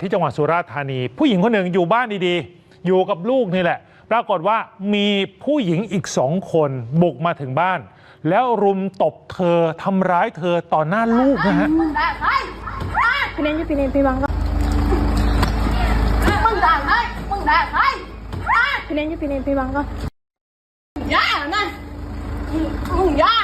ที่จังหวัดสุราษฎร์ธานี ผู้หญิงคนหนึ่งอยู่บ้านดีๆ อยู่กับลูกนี่แหละ ปรากฏว่ามีผู้หญิงอีกสองคนบุกมาถึงบ้าน แล้วรุมตบเธอทำร้ายเธอต่อหน้าลูกนะฮะมึงด่าใครฮะพี่เนนพี่เนนพี่บังก็ มึงด่าใครมึงด่าใครฮะพี่เนนพี่เนนพี่บังก็ย่านะมึงย่า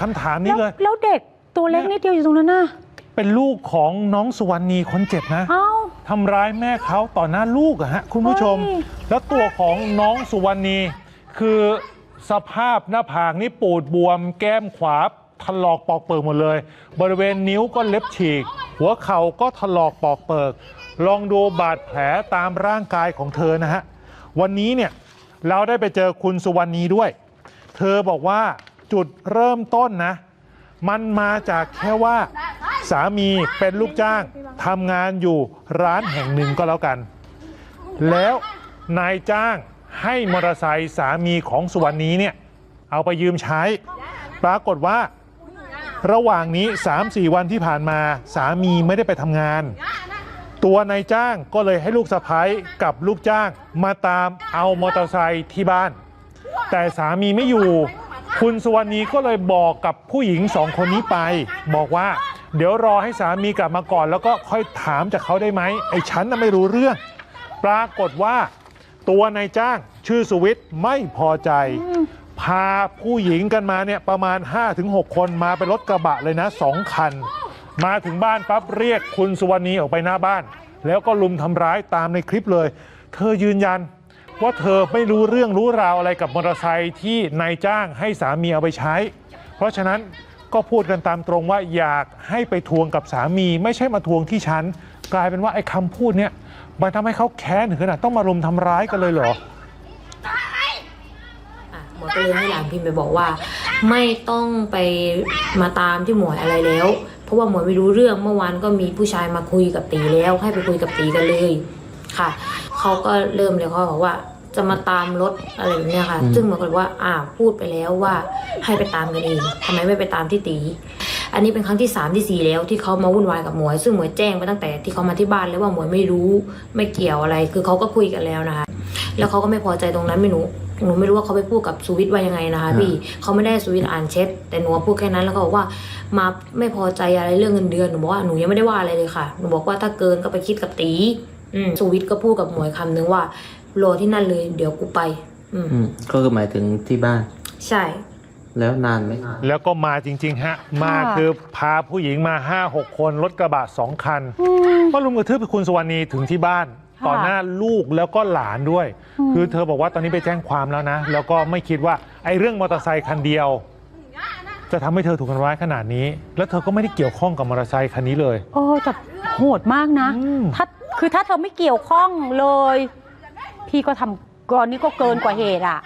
คำถามนี้เลย แล้วเด็กตัวเล็กนิดเดียวอยู่ตรงนั้นน่ะเป็นลูกของน้องสุวรรณีคนเจ็บนะเอ้า ทำร้ายแม่เขาต่อหน้าลูกอะฮะคุณผู้ชม เฮ้ย แล้วตัวของน้องสุวรรณี คือสภาพหน้าผากนี่ปูดบวม แก้มขวาถลอกปอกเปิกหมดเลย บริเวณนิ้วก็เล็บฉีก หัวเข่าก็ถลอกปอกเปิก ลองดูบาดแผลตามร่างกายของเธอนะฮะ วันนี้เนี่ยเราได้ไปเจอคุณสุวรรณีด้วย เธอบอกว่า จุดเริ่มต้นนะ มันมาจากแค่ว่า สามีเป็นลูกจ้างทำงานอยู่ร้านแห่งหนึ่งก็แล้วกัน แล้วนายจ้างให้มอเตอร์ไซค์สามีของสุวรรณีเนี่ย เอาไปยืมใช้ ปรากฏว่า ระหว่างนี้ 3-4 วันที่ผ่านมาสามีไม่ได้ไปทำงาน ตัวนายจ้างก็เลยให้ลูกสะพ้ยกับลูกจ้างมาตามเอามอเตอร์ไซค์ที่บ้าน แต่สามีไม่อยู่ คุณสุวรรณีก็เลยบอกกับผู้หญิงสองคนนี้ไป บอกว่า เดี๋ยวรอให้สามีกลับมาก่อน แล้วก็ค่อยถามจากเขาได้ไหมไอ้ฉันน่ะไม่รู้เรื่อง ปรากฏว่า ตัวนายจ้างชื่อสุวิทย์ไม่พอใจ พาผู้หญิงกันมาเนี่ยประมาณ 5-6 คนมาเป็นรถกระบะเลยนะสองคัน มาถึงบ้านปั๊บเรียกคุณสุวรรณีออกไปหน้าบ้าน แล้วก็ลุมทำร้ายตามในคลิปเลย เธอยืนยัน ว่าเธอไม่รู้เรื่องรู้ราวอะไรกับมอเตอร์ไซค์ที่นายจ้างให้สามีเอาไปใช้ เพราะฉะนั้นก็พูดกันตามตรงว่าอยากให้ไปทวงกับสามี ไม่ใช่มาทวงที่ฉัน กลายเป็นว่าไอ้คำพูดเนี่ยมันทำให้เขาแค้นถึงขนาดต้องมารุมทำร้ายกันเลยเหรอหมวยก็เลยให้หลานพิมพ์ไปบอกว่า ไม่ต้องไปมาตามที่หมวยอะไรแล้ว เพราะว่าหมวยไม่รู้เรื่องเมื่อวานก็มีผู้ชายมาคุยกับตีแล้ว ให้ไปคุยกับตีกันเลยค่ะ เขาก็เริ่มเลยเขาบอกว่า จะมาตามรถอะไรแบบเนี้ยค่ะ ซึ่งหมวยก็บอกว่าอ่าพูดไปแล้วว่าให้ไปตามกันเองทำไมไม่ไปตามที่ตี อันนี้เป็นครั้งที่สามที่สี่แล้วที่เขามาวุ่นวายกับหมวย ซึ่งหมวยแจ้งไปตั้งแต่ที่เขามาที่บ้านแล้วว่าหมวยไม่รู้ไม่เกี่ยวอะไร คือเขาก็คุยกันแล้วนะคะ แล้วเขาก็ไม่พอใจตรงนั้นไม่หนูหนูไม่รู้ว่าเขาไปพูดกับสุวิทย์ว่ายังไงนะคะพี่เขาไม่ได้สุวิทย์อ่านเช็ดแต่หนูพูดแค่นั้นแล้วก็บอกว่ามาไม่พอใจอะไรเรื่องเงินเดือนหนูบอกว่าหนูยังไม่ได้ว่าอะไรเลยค่ะหนูบอกว่าถ้าเกินก็ไปคิดกับตี อืมสุวิทย์ก็พูดกับหมวยคำนึงว่ารอที่นั่นเลย เดี๋ยวกูไป อืม อืมก็คือหมายถึงที่บ้าน ใช่ แล้วนานไหมแล้วก็มาจริง ๆ ฮะ มาคือพาผู้หญิงมา 5-6 คนรถกระบะสองคัน ก็ลุมกระทืบคุณสุวรรณีถึงที่บ้านต่อหน้าลูกแล้วก็หลานด้วยคือเธอบอกว่าตอนนี้ไปแจ้งความแล้วนะ แล้วก็ไม่คิดว่าไอ้เรื่องมอเตอร์ไซค์คันเดียว จะทำให้เธอถูกทำร้ายขนาดนี้ แล้วเธอก็ไม่ได้เกี่ยวข้องกับมอเตอร์ไซค์คันนี้เลย โอ้แต่โหดมากนะ อืม ถ้า คือถ้าเธอไม่เกี่ยวข้องเลย พี่ก็ทำกรอนนี้ก็เกินกว่าเหตุอะ